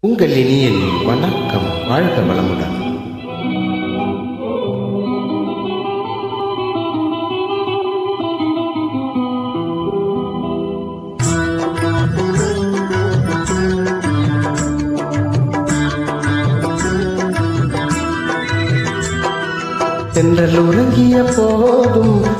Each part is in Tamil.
உங்கள் இனிய வணக்கம் வாழ்க வளமுடன். சென்றல் உறங்கிய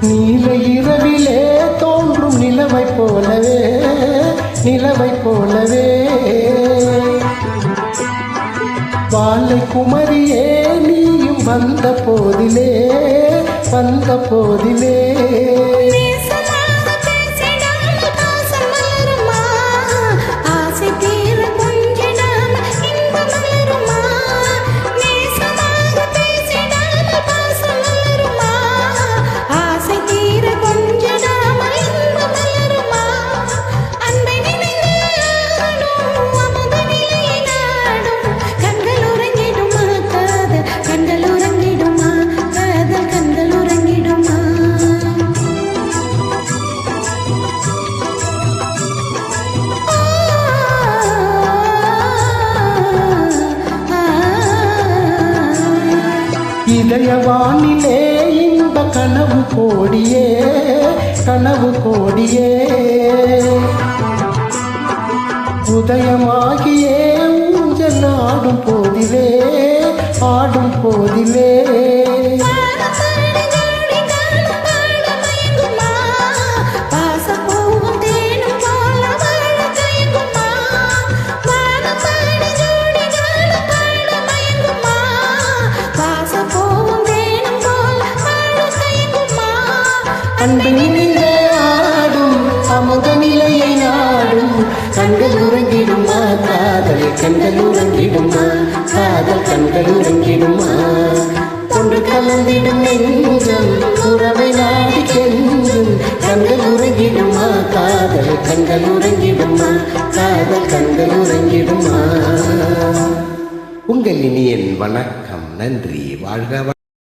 நீல இரவிலே தோன்றும் நிலவை போலவே நிலவை போலவே. வாழை குமரியே நீயும் வந்த போதிலே வந்த போதிலே. இதயவானிலே இந்த கனவு கோடியே கனவு கோடியே. உதயமாகியே ஊஞ்சல் ஆடும் போதிலே ஆடும் போதிலே. அன்பு ஆடும் அமுத நிலையை நாடும். கண்கள் உறங்கிடுமா காதல் கண்கள் உறங்கிடுமா காதல் கண்கள் உறங்கிடுமா ஒன்று கலந்திடும் நெஞ்சம் உறவை நாடி கெஞ்சும். கண்கள் உறங்கிடுமா காதல் கண்கள் உறங்கிடுமா காதல் கண்கள் உறங்கிடுமா உங்கள் இனியன் வணக்கம். நன்றி. வாழ்க